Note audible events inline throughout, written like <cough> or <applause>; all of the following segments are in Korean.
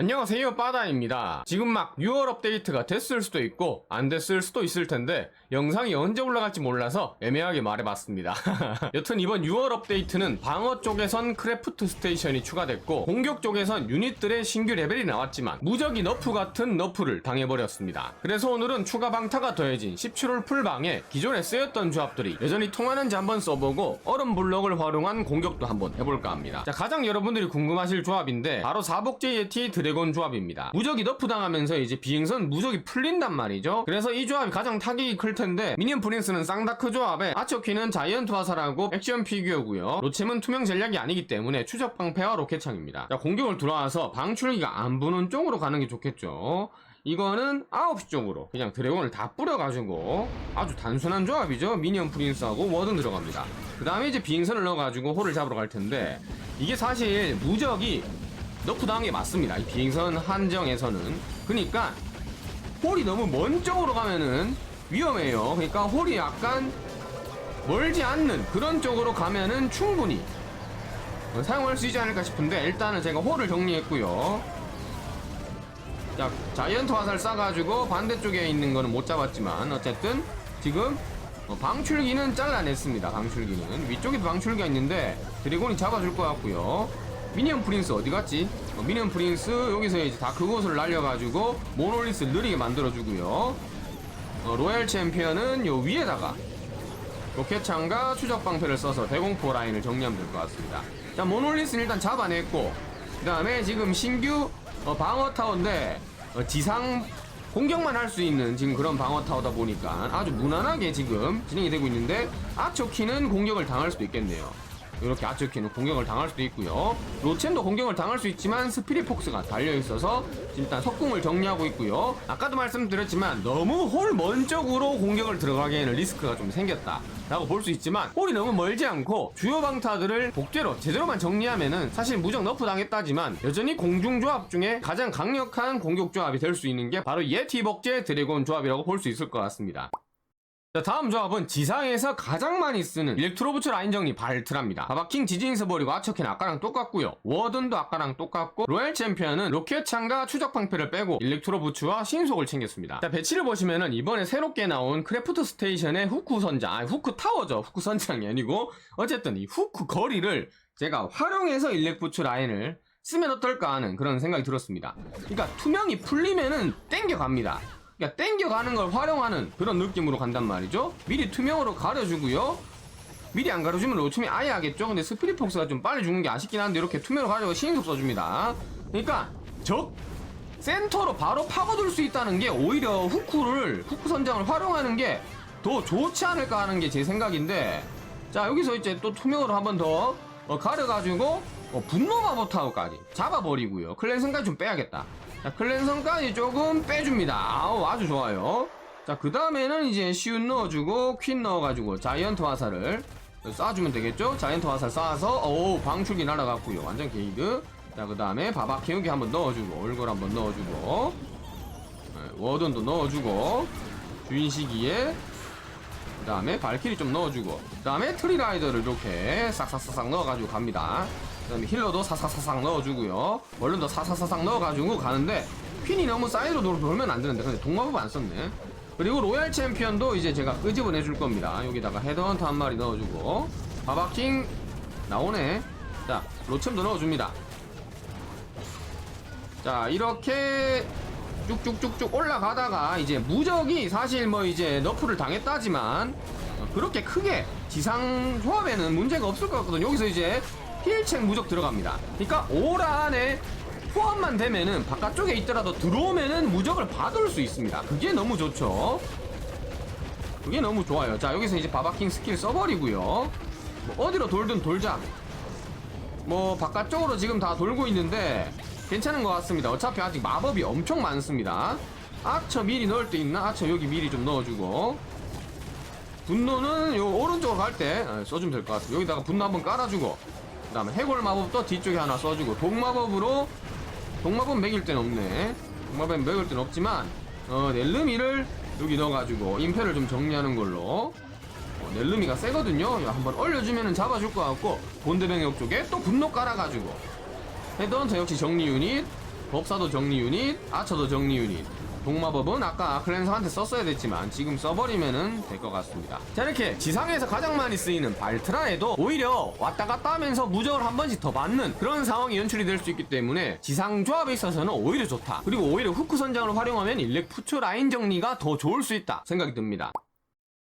안녕하세요 빠다입니다. 지금 막 6월 업데이트가 됐을 수도 있고 안 됐을 수도 있을 텐데 영상이 언제 올라갈지 몰라서 애매하게 말해봤습니다. <laughs> 여튼 이번 6월 업데이트는 방어 쪽에선 크래프트 스테이션이 추가됐고 공격 쪽에선 유닛들의 신규 레벨이 나왔지만 무적이 너프 같은 너프를 당해버렸습니다. 그래서 오늘은 추가 방타가 더해진 17월 풀방에 기존에 쓰였던 조합들이 여전히 통하는지 한번 써보고 얼음 블럭을 활용한 공격도 한번 해볼까 합니다. 자 가장 여러분들이 궁금하실 조합인데 바로 사복제 예티 드래 곤 조합입니다. 무적이 너프 당하면서 이제 비행선 무적이 풀린단 말이죠. 그래서 이 조합이 가장 타격이 클 텐데 미니언 프린스는 쌍다크 조합에 아처키는 자이언트 화살하고 액션 피규어고요. 로챔은 투명 전략이 아니기 때문에 추적 방패와 로켓창입니다. 자 공격을 들어와서 방출기가 안 부는 쪽으로 가는 게 좋겠죠. 이거는 9시 쪽으로 그냥 드래곤을 다 뿌려가지고 아주 단순한 조합이죠. 미니언 프린스하고 워든 들어갑니다. 그 다음에 이제 비행선을 넣어가지고 홀을 잡으러 갈 텐데 이게 사실 무적이 너프 당한 게 맞습니다. 이 비행선 한정에서는. 그러니까 홀이 너무 먼 쪽으로 가면은 위험해요. 그러니까 홀이 약간 멀지 않는 그런 쪽으로 가면은 충분히 어, 사용할 수 있지 않을까 싶은데 일단은 제가 홀을 정리했고요. 자, 자이언트 화살 쏴가지고 반대쪽에 있는 거는 못 잡았지만 어쨌든 지금 어, 방출기는 잘라냈습니다. 방출기는. 위쪽에도 방출기가 있는데 드래곤이 잡아줄 것 같고요. 미니언 프린스 어디 갔지? 어, 미니언 프린스 여기서 이제 다 그곳을 날려가지고 모놀리스 느리게 만들어주고요. 어, 로얄 챔피언은 요 위에다가 로켓창과 추적 방패를 써서 대공포 라인을 정리하면 될 것 같습니다. 자, 모놀리스는 일단 잡아냈고, 그 다음에 지금 신규 어, 방어 타워인데, 어, 지상 공격만 할 수 있는 지금 그런 방어 타워다 보니까 아주 무난하게 지금 진행이 되고 있는데, 아초키는 공격을 당할 수도 있겠네요. 이렇게 아츠키는 공격을 당할 수도 있고요. 로첸도 공격을 당할 수 있지만 스피릿 폭스가 달려 있어서 일단 석궁을 정리하고 있고요. 아까도 말씀드렸지만 너무 홀먼 쪽으로 공격을 들어가기에는 리스크가 좀 생겼다. 라고 볼 수 있지만 홀이 너무 멀지 않고 주요 방타들을 복제로 제대로만 정리하면은 사실 무적 너프 당했다지만 여전히 공중 조합 중에 가장 강력한 공격 조합이 될 수 있는 게 바로 예티 복제 드래곤 조합이라고 볼 수 있을 것 같습니다. 자, 다음 조합은 지상에서 가장 많이 쓰는 일렉트로부츠 라인 정리 발트랍니다. 바바킹 지진서 버리고 아처키는 아까랑 똑같고요. 워든도 아까랑 똑같고 로얄 챔피언은 로켓창과 추적 방패를 빼고 일렉트로부츠와 신속을 챙겼습니다. 자, 배치를 보시면은 이번에 새롭게 나온 크래프트 스테이션의 후크 선장, 아니 후크 타워죠. 후크 선장이 아니고 어쨌든 이 후크 거리를 제가 활용해서 일렉부츠 라인을 쓰면 어떨까 하는 그런 생각이 들었습니다. 그러니까 투명이 풀리면은 땡겨갑니다. 그러니까 땡겨가는 걸 활용하는 그런 느낌으로 간단 말이죠. 미리 투명으로 가려주고요. 미리 안 가려주면 로춤이 아예 하겠죠. 근데 스피릿 폭스가 좀 빨리 죽는 게 아쉽긴 한데 이렇게 투명으로 가려고 신속 써줍니다. 그러니까 적 센터로 바로 파고들 수 있다는 게 오히려 후크를 후크 선장을 활용하는 게 더 좋지 않을까 하는 게 제 생각인데 자 여기서 이제 또 투명으로 한 번더 어, 가려가지고 어, 분노 마법 타워까지 잡아버리고요. 클랜성까지 좀 빼야겠다. 자, 클랜성까지 조금 빼줍니다. 아우, 아주 좋아요. 자, 그 다음에는 이제 시운 넣어주고, 퀸 넣어가지고, 자이언트 화살을 쏴주면 되겠죠? 자이언트 화살 쏴서, 오, 방출기 날아갔고요. 완전 게이드. 자, 그 다음에 바박 캐우기 한번 넣어주고, 얼굴 한번 넣어주고, 네, 워든도 넣어주고, 주인 시기에, 그 다음에 발키리 좀 넣어주고, 그 다음에 트리라이더를 이렇게 싹싹싹싹 넣어가지고 갑니다. 그 다음에 힐러도 사사사삭 넣어주고요. 얼른도 사사사삭 넣어가지고 가는데 퀸이 너무 사이드로 돌, 돌면 안 되는데 근데 동마법 안 썼네. 그리고 로얄 챔피언도 이제 제가 끄집어내 줄 겁니다. 여기다가 헤드헌터 한 마리 넣어주고 바바킹 나오네. 자 로챔도 넣어줍니다. 자 이렇게 쭉쭉쭉쭉 올라가다가 이제 무적이 사실 뭐 이제 너프를 당했다지만 어, 그렇게 크게 지상 조합에는 문제가 없을 것 같거든요. 여기서 이제 힐책 무적 들어갑니다. 그러니까 올 안에 포함만 되면은 바깥쪽에 있더라도 들어오면은 무적을 받을 수 있습니다. 그게 너무 좋죠. 그게 너무 좋아요. 자 여기서 이제 바바킹 스킬 써버리고요. 뭐 어디로 돌든 돌자. 뭐 바깥쪽으로 지금 다 돌고 있는데 괜찮은 것 같습니다. 어차피 아직 마법이 엄청 많습니다. 아처 미리 넣을 때 있나? 아처 여기 미리 좀 넣어주고 분노는 요 오른쪽으로 갈 때 써주면 될 것 같아요. 여기다가 분노 한번 깔아주고 그 다음에 해골 마법도 뒤쪽에 하나 써주고 독마법으로 독마법 매길 땐 없네. 독마법 매길 땐 없지만 어 넬르미를 여기 넣어가지고 임페를 좀 정리하는 걸로. 어, 넬르미가 세거든요. 이거 한번 올려주면 잡아줄 것 같고 본대병역 쪽에 또 분노 깔아가지고. 헤드헌터 역시 정리 유닛 법사도 정리 유닛, 아처도 정리 유닛. 동마법은 아까 클랜서한테 썼어야 됐지만 지금 써버리면은 될 것 같습니다. 자 이렇게 지상에서 가장 많이 쓰이는 발트라에도 오히려 왔다 갔다 하면서 무적을 한 번씩 더 받는 그런 상황이 연출이 될 수 있기 때문에 지상 조합에 있어서는 오히려 좋다. 그리고 오히려 후크 선장을 활용하면 일렉 푸초 라인 정리가 더 좋을 수 있다 생각이 듭니다.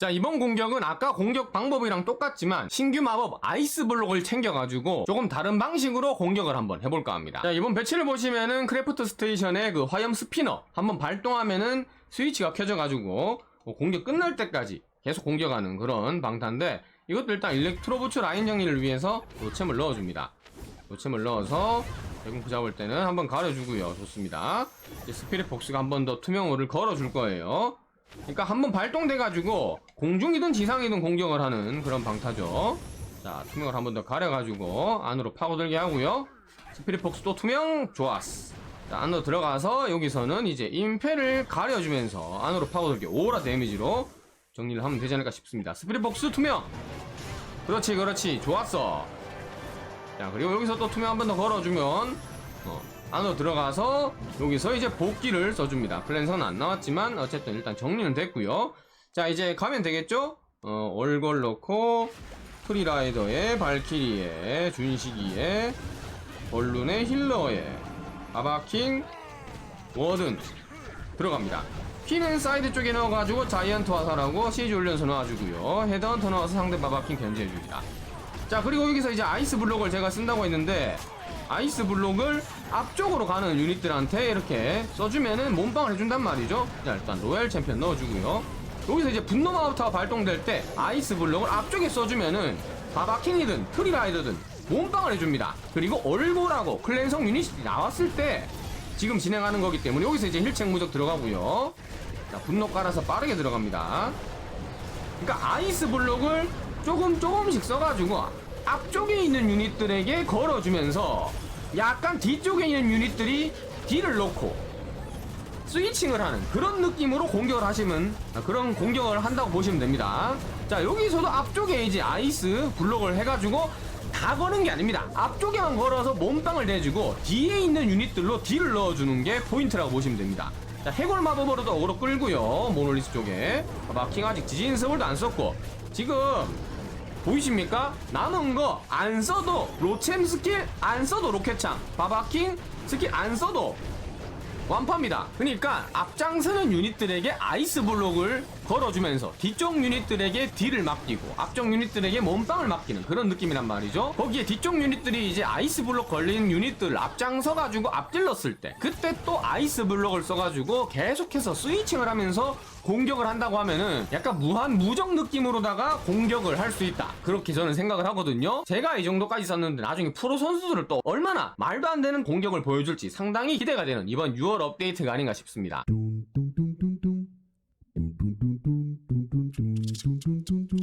자 이번 공격은 아까 공격 방법이랑 똑같지만 신규 마법 아이스 블록을 챙겨가지고 조금 다른 방식으로 공격을 한번 해볼까 합니다. 자 이번 배치를 보시면은 크래프트 스테이션의 그 화염 스피너 한번 발동하면은 스위치가 켜져가지고 뭐 공격 끝날 때까지 계속 공격하는 그런 방탄인데 이것도 일단 일렉트로부츠 라인 정리를 위해서 노챔을 넣어줍니다. 노챔을 넣어서 대공포 잡을 때는 한번 가려주고요. 좋습니다. 이제 스피릿 복스가 한 번 더 투명호를 걸어줄 거예요 그러니까 한 번 발동돼가지고 공중이든 지상이든 공격을 하는 그런 방타죠. 자, 투명을 한 번 더 가려가지고 안으로 파고들게 하고요. 스피릿 폭스 또 투명 좋았어. 자, 안으로 들어가서 여기서는 이제 임페를 가려주면서 안으로 파고들게 오라 데미지로 정리를 하면 되지 않을까 싶습니다. 스피릿 폭스 투명. 그렇지, 그렇지, 좋았어. 자, 그리고 여기서 또 투명 한 번 더 걸어주면 어, 안으로 들어가서 여기서 이제 복귀를 써줍니다. 클랜서는 안 나왔지만 어쨌든 일단 정리는 됐고요. 자 이제 가면 되겠죠? 어, 얼걸 넣고 프리라이더에 발키리에 준식이에 벌룬의 힐러에 아바킹 워든 들어갑니다. 피는 사이드 쪽에 넣어가지고 자이언트 화살하고 시즈 훈련소 넣어주고요. 헤드헌터 넣어서 상대 바바킹 견제해줍니다. 자 그리고 여기서 이제 아이스 블록을 제가 쓴다고 했는데 아이스 블록을 앞쪽으로 가는 유닛들한테 이렇게 써주면은 몸빵을 해준단 말이죠. 자 일단 로얄 챔피언 넣어주고요. 여기서 이제 분노 마우터가 발동될 때 아이스 블록을 앞쪽에 써주면은 바바킹이든 트리라이더든 몸빵을 해줍니다. 그리고 얼고라고 클랜성 유닛이 나왔을 때 지금 진행하는 거기 때문에 여기서 이제 힐책 무적 들어가고요. 자 분노 깔아서 빠르게 들어갑니다. 그러니까 아이스 블록을 조금 조금씩 써가지고 앞쪽에 있는 유닛들에게 걸어주면서 약간 뒤쪽에 있는 유닛들이 딜을 넣고 스위칭을 하는 그런 느낌으로 공격을 하시면 아, 그런 공격을 한다고 보시면 됩니다. 자 여기서도 앞쪽에 이제 아이스 블록을 해가지고 다 거는 게 아닙니다. 앞쪽에만 걸어서 몸빵을 내주고 뒤에 있는 유닛들로 딜을 넣어주는 게 포인트라고 보시면 됩니다. 자 해골 마법으로도 어그로 끌고요 모놀리스 쪽에 마킹 아직 지진 서울도 안 썼고 지금 보이십니까? 남은 거 안 써도 로챔 스킬 안 써도 로켓창 바바킹 스킬 안 써도 완파입니다. 그러니까 앞장서는 유닛들에게 아이스 블록을 걸어주면서 뒤쪽 유닛들에게 딜을 맡기고 앞쪽 유닛들에게 몸빵을 맡기는 그런 느낌이란 말이죠. 거기에 뒤쪽 유닛들이 이제 아이스 블록 걸린 유닛들을 앞장 서가지고 앞질렀을 때 그때 또 아이스 블록을 써가지고 계속해서 스위칭을 하면서 공격을 한다고 하면은 약간 무한 무적 느낌으로다가 공격을 할 수 있다. 그렇게 저는 생각을 하거든요. 제가 이 정도까지 썼는데 나중에 프로 선수들을 또 얼마나 말도 안 되는 공격을 보여줄지 상당히 기대가 되는 이번 6월 업데이트가 아닌가 싶습니다. tum, tum, tum.